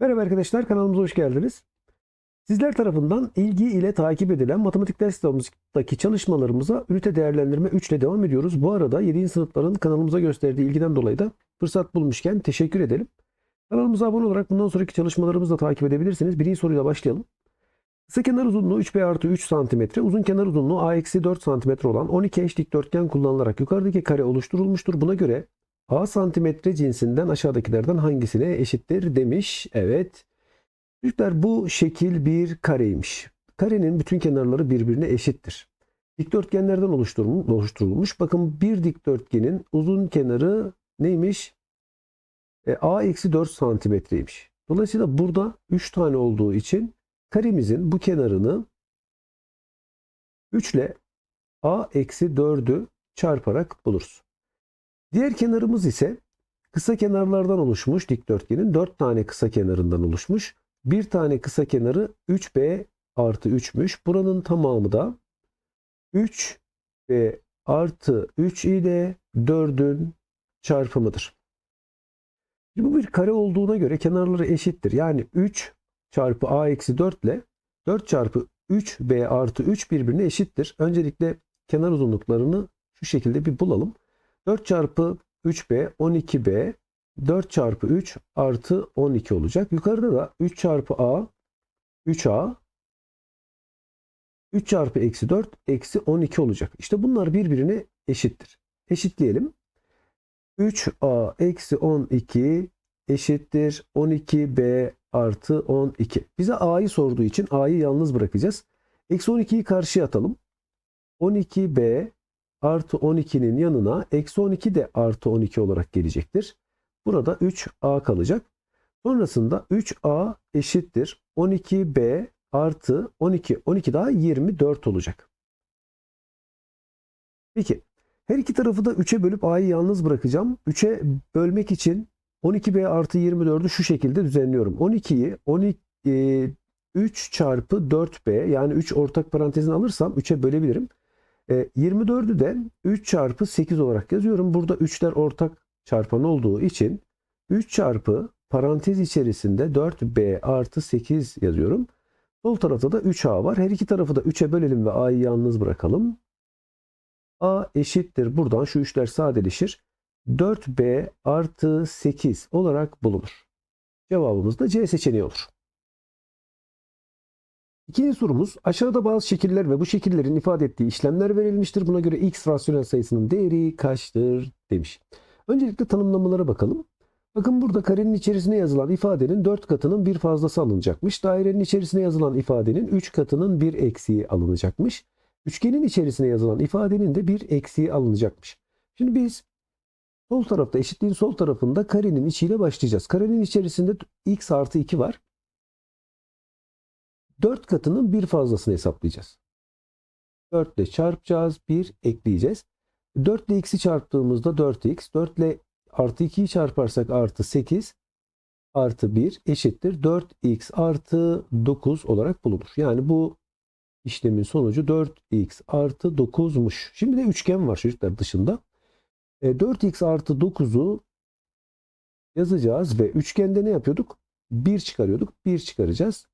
Merhaba arkadaşlar kanalımıza hoş geldiniz. Sizler tarafından ilgi ile takip edilen matematik ders kitabımızdaki çalışmalarımıza ünite değerlendirme 3 ile devam ediyoruz. Bu arada 7. sınıfların kanalımıza gösterdiği ilgiden dolayı da fırsat bulmuşken teşekkür edelim. Kanalımıza abone olarak bundan sonraki çalışmalarımızı da takip edebilirsiniz. Birinci soruyla başlayalım. Kısa kenar uzunluğu 3b artı 3 cm, uzun kenar uzunluğu a eksi 4 cm olan 12 eş dikdörtgen kullanılarak yukarıdaki kare oluşturulmuştur. Buna göre A santimetre cinsinden aşağıdakilerden hangisine eşittir demiş. Evet. Çocuklar bu şekil bir kareymiş. Karenin bütün kenarları birbirine eşittir. Dikdörtgenlerden oluşturulmuş. Bakın bir dikdörtgenin uzun kenarı neymiş? E, A eksi 4 santimetreymiş. Dolayısıyla burada 3 tane olduğu için karemizin bu kenarını 3 ile A eksi 4'ü çarparak buluruz. Diğer kenarımız ise kısa kenarlardan oluşmuş dikdörtgenin 4 tane kısa kenarından oluşmuş. Bir tane kısa kenarı 3b artı 3'müş. Buranın tamamı da 3b artı 3 ile 4'ün çarpımıdır. Bu bir kare olduğuna göre kenarları eşittir. Yani 3 çarpı a eksi 4 ile 4 çarpı 3b artı 3 birbirine eşittir. Öncelikle kenar uzunluklarını şu şekilde bir bulalım. 4 çarpı 3b 12b 4 çarpı 3 artı 12 olacak. Yukarıda da 3 çarpı a 3a 3 çarpı eksi 4 eksi 12 olacak. İşte bunlar birbirine eşittir. Eşitleyelim. 3a eksi 12 eşittir 12b artı 12. Bize a'yı sorduğu için a'yı yalnız bırakacağız. Eksi 12'yi karşıya atalım. 12b artı 12'nin yanına eksi 12 de artı 12 olarak gelecektir. Burada 3a kalacak. Sonrasında 3a eşittir 12b artı 12. 12 daha 24 olacak. Peki her iki tarafı da 3'e bölüp a'yı yalnız bırakacağım. 3'e bölmek için 12b artı 24'ü şu şekilde düzenliyorum. 12'yi 12, 3 çarpı 4b yani 3 ortak parantezini alırsam 3'e bölebilirim. 24'ü de 3 çarpı 8 olarak yazıyorum. Burada 3'ler ortak çarpan olduğu için 3 çarpı parantez içerisinde 4b artı 8 yazıyorum. Sol tarafta da 3a var. Her iki tarafı da 3'e bölelim ve a'yı yalnız bırakalım. a eşittir. Buradan şu 3'ler sadeleşir. 4b artı 8 olarak bulunur. Cevabımız da C seçeneği olur. İkinci sorumuz aşağıda bazı şekiller ve bu şekillerin ifade ettiği işlemler verilmiştir. Buna göre x rasyonel sayısının değeri kaçtır demiş. Öncelikle tanımlamalara bakalım. Bakın burada karenin içerisine yazılan ifadenin 4 katının bir fazlası alınacakmış. Dairenin içerisine yazılan ifadenin 3 katının bir eksiği alınacakmış. Üçgenin içerisine yazılan ifadenin de bir eksiği alınacakmış. Şimdi biz sol tarafta eşitliğin sol tarafında karenin içiyle başlayacağız. Karenin içerisinde x artı 2 var. 4 katının bir fazlasını hesaplayacağız. 4 ile çarpacağız. 1 ekleyeceğiz. 4 ile x'i çarptığımızda 4x. 4 ile artı 2'yi çarparsak artı 8 artı 1 eşittir. 4x artı 9 olarak bulunur. Yani bu işlemin sonucu 4x artı 9'muş. Şimdi de üçgen var çocuklar dışında. 4x artı 9'u yazacağız ve üçgende ne yapıyorduk? 1 çıkarıyorduk. 1 çıkaracağız.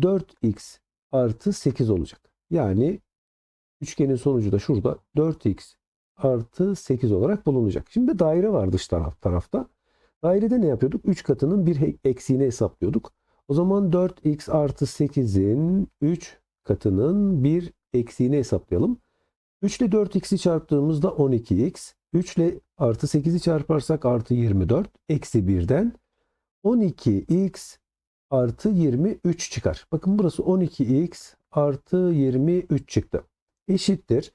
4x artı 8 olacak. Yani üçgenin sonucu da şurada 4x artı 8 olarak bulunacak. Şimdi daire var dış taraf, tarafta. Dairede ne yapıyorduk? 3 katının bir eksiğini hesaplıyorduk. O zaman 4x artı 8'in 3 katının bir eksiğini hesaplayalım. 3 ile 4x'i çarptığımızda 12x. 3 ile artı 8'i çarparsak artı 24. Eksi 1'den 12x artı 23 çıkar. Bakın burası 12x artı 23 çıktı. Eşittir.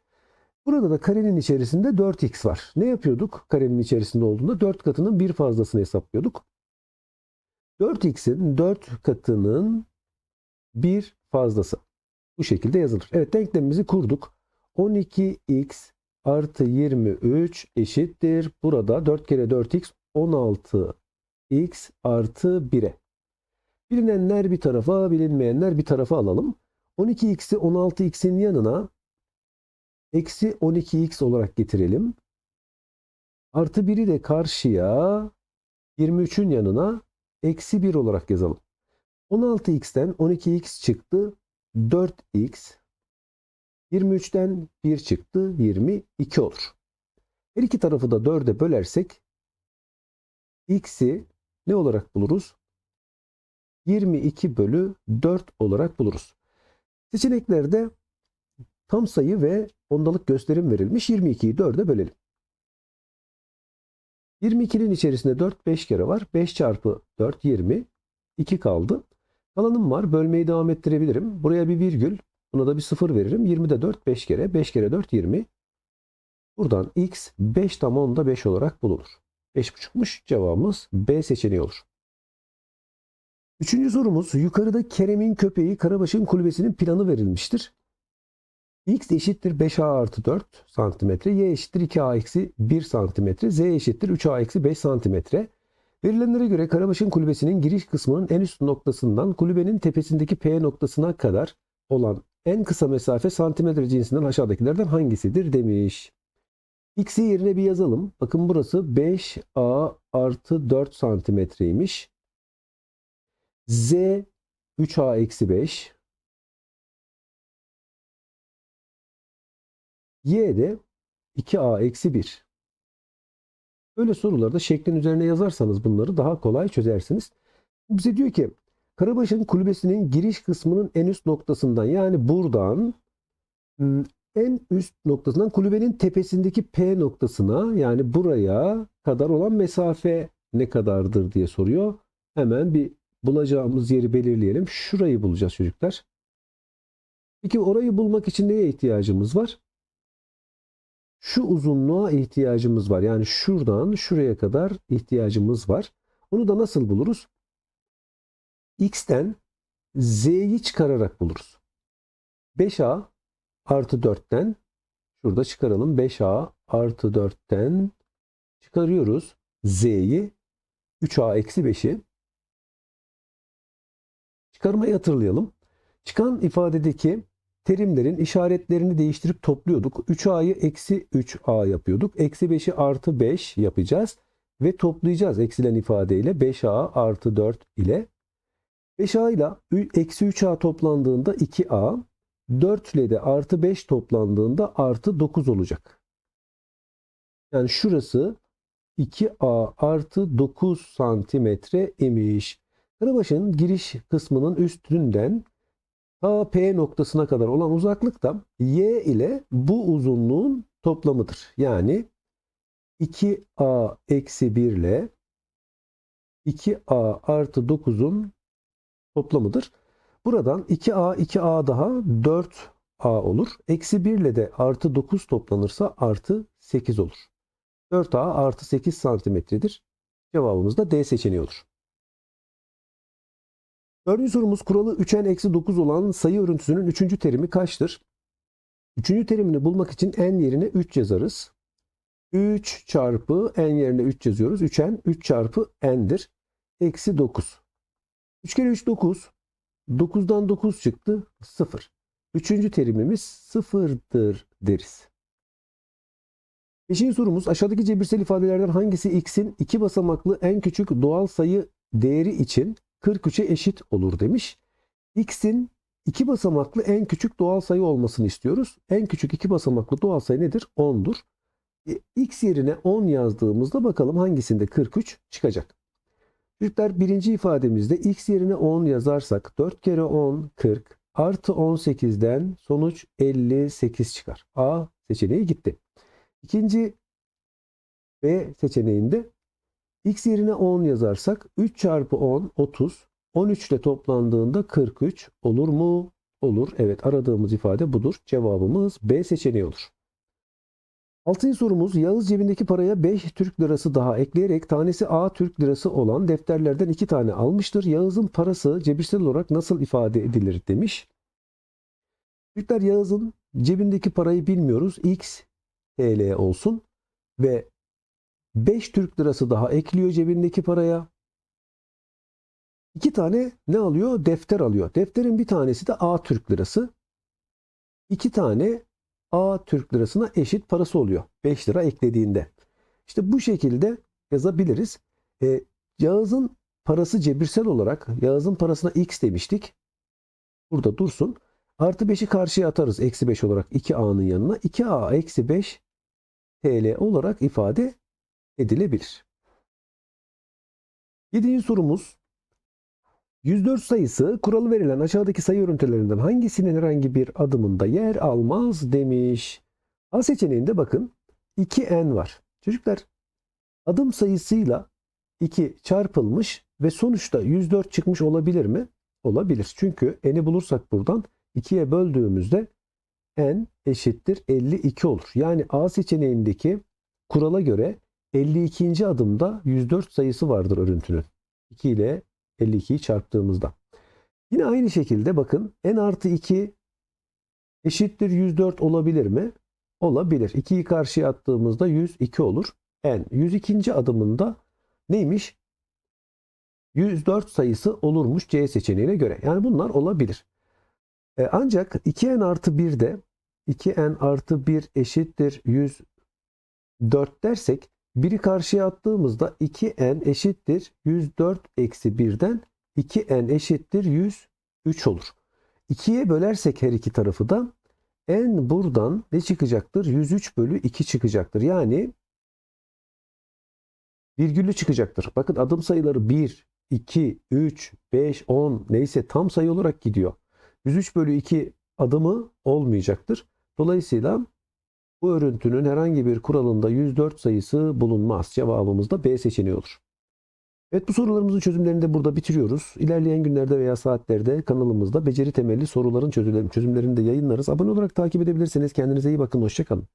Burada da karenin içerisinde 4x var. Ne yapıyorduk? Karenin içerisinde olduğunda 4 katının bir fazlasını hesaplıyorduk. 4x'in 4 katının bir fazlası. Bu şekilde yazılır. Evet denklemimizi kurduk. 12x artı 23 eşittir. Burada 4 kere 4x 16x artı 1'e. Bilinenler bir tarafa, bilinmeyenler bir tarafa alalım. 12x'i 16x'in yanına eksi 12x olarak getirelim. Artı 1'i de karşıya 23'ün yanına eksi 1 olarak yazalım. 16x'ten 12x çıktı 4x. 23'ten 1 çıktı 22 olur. Her iki tarafı da 4'e bölersek x'i ne olarak buluruz? 22 bölü 4 olarak buluruz. Seçeneklerde tam sayı ve ondalık gösterim verilmiş. 22'yi 4'e bölelim. 22'nin içerisinde 4 5 kere var. 5 çarpı 4 20. 2 kaldı. Kalanım var. Bölmeyi devam ettirebilirim. Buraya bir virgül. Buna da bir sıfır veririm. 20'de 4 5 kere. 5 kere 4 20. Buradan x 5 tam 10'da 5 olarak bulunur. 5,5'muş. Cevabımız B seçeneği olur. Üçüncü sorumuz yukarıda Kerem'in köpeği Karabaş'ın kulübesinin planı verilmiştir. X eşittir 5A artı 4 santimetre, Y eşittir 2A eksi 1 santimetre, Z eşittir 3A eksi 5 santimetre. Verilenlere göre Karabaş'ın kulübesinin giriş kısmının en üst noktasından kulübenin tepesindeki P noktasına kadar olan en kısa mesafe santimetre cinsinden aşağıdakilerden hangisidir demiş. X'i yerine bir yazalım. Bakın burası 5A artı 4 santimetreymiş. Z 3A eksi 5. Y de 2A eksi 1. Böyle sorularda şeklin üzerine yazarsanız bunları daha kolay çözersiniz. Bize diyor ki Karabaş'ın kulübesinin giriş kısmının en üst noktasından yani buradan ım, en üst noktasından kulübenin tepesindeki P noktasına yani buraya kadar olan mesafe ne kadardır diye soruyor. Hemen bir bulacağımız yeri belirleyelim. Şurayı bulacağız çocuklar. Peki orayı bulmak için neye ihtiyacımız var? Şu uzunluğa ihtiyacımız var. Yani şuradan şuraya kadar ihtiyacımız var. Onu da nasıl buluruz? X'ten Z'yi çıkararak buluruz. 5A artı 4'ten şurada çıkaralım. 5A artı 4'ten çıkarıyoruz Z'yi 3A eksi 5'i Çıkarmayı hatırlayalım. Çıkan ifadedeki terimlerin işaretlerini değiştirip topluyorduk. 3A'yı eksi 3A yapıyorduk. Eksi 5'i artı 5 yapacağız. Ve toplayacağız eksilen ifadeyle 5A artı 4 ile. 5A ile eksi 3A toplandığında 2A, 4 ile de artı 5 toplandığında artı 9 olacak. Yani şurası 2A artı 9 santimetre imiş. Karabaş'ın giriş kısmının üstünden ta P noktasına kadar olan uzaklık da Y ile bu uzunluğun toplamıdır. Yani 2A eksi 1 ile 2A artı 9'un toplamıdır. Buradan 2A 2A daha 4A olur. Eksi 1 ile de artı 9 toplanırsa artı 8 olur. 4A artı 8 santimetredir. Cevabımız da D seçeneği olur. Dördüncü sorumuz kuralı 3n eksi 9 olan sayı örüntüsünün üçüncü terimi kaçtır? Üçüncü terimini bulmak için n yerine 3 yazarız. 3 çarpı n yerine 3 yazıyoruz. 3n 3 çarpı n'dir. Eksi 9. 3 kere 3 9. 9'dan 9 çıktı 0. Üçüncü terimimiz sıfırdır deriz. Beşinci sorumuz aşağıdaki cebirsel ifadelerden hangisi x'in iki basamaklı en küçük doğal sayı değeri için 43'e eşit olur demiş. X'in iki basamaklı en küçük doğal sayı olmasını istiyoruz. En küçük iki basamaklı doğal sayı nedir? 10'dur. E, X yerine 10 yazdığımızda bakalım hangisinde 43 çıkacak. Çocuklar birinci ifademizde X yerine 10 yazarsak 4 kere 10 40 artı 18'den sonuç 58 çıkar. A seçeneği gitti. İkinci B seçeneğinde X yerine 10 yazarsak 3 çarpı 10 30. 13 ile toplandığında 43 olur mu? Olur. Evet aradığımız ifade budur. Cevabımız B seçeneği olur. Altıncı sorumuz Yağız cebindeki paraya 5 Türk lirası daha ekleyerek tanesi A Türk lirası olan defterlerden 2 tane almıştır. Yağız'ın parası cebirsel olarak nasıl ifade edilir demiş. Türkler Yağız'ın cebindeki parayı bilmiyoruz. X TL olsun ve 5 Türk lirası daha ekliyor cebindeki paraya. İki tane ne alıyor? Defter alıyor. Defterin bir tanesi de A Türk lirası. İki tane A Türk lirasına eşit parası oluyor. 5 lira eklediğinde. İşte bu şekilde yazabiliriz. E, Yağız'ın parası cebirsel olarak Yağız'ın parasına x demiştik. Burada dursun. Artı 5'i karşıya atarız. Eksi 5 olarak 2A'nın yanına. 2A eksi 5 TL olarak ifade edilebilir. Yedinci sorumuz 104 sayısı kuralı verilen aşağıdaki sayı örüntülerinden hangisinin herhangi bir adımında yer almaz demiş. A seçeneğinde bakın 2n var. Çocuklar adım sayısıyla 2 çarpılmış ve sonuçta 104 çıkmış olabilir mi? Olabilir. Çünkü n'i bulursak buradan 2'ye böldüğümüzde n eşittir 52 olur. Yani A seçeneğindeki kurala göre 52. adımda 104 sayısı vardır örüntünün. 2 ile 52'yi çarptığımızda. Yine aynı şekilde bakın n artı 2 eşittir 104 olabilir mi? Olabilir. 2'yi karşıya attığımızda 102 olur. n 102. adımında neymiş? 104 sayısı olurmuş C seçeneğine göre. Yani bunlar olabilir. E, ancak 2n artı 1 de 2n artı 1 eşittir 104 dersek 1'i karşıya attığımızda 2n eşittir 104 eksi 1'den 2n eşittir 103 olur. 2'ye bölersek her iki tarafı da n buradan ne çıkacaktır? 103 bölü 2 çıkacaktır. Yani virgüllü çıkacaktır. Bakın adım sayıları 1, 2, 3, 5, 10 neyse tam sayı olarak gidiyor. 103 bölü 2 adımı olmayacaktır. Dolayısıyla bu örüntünün herhangi bir kuralında 104 sayısı bulunmaz. Cevabımız da B seçeneği olur. Evet bu sorularımızın çözümlerini de burada bitiriyoruz. İlerleyen günlerde veya saatlerde kanalımızda beceri temelli soruların çözümlerini de yayınlarız. Abone olarak takip edebilirsiniz. Kendinize iyi bakın. Hoşçakalın.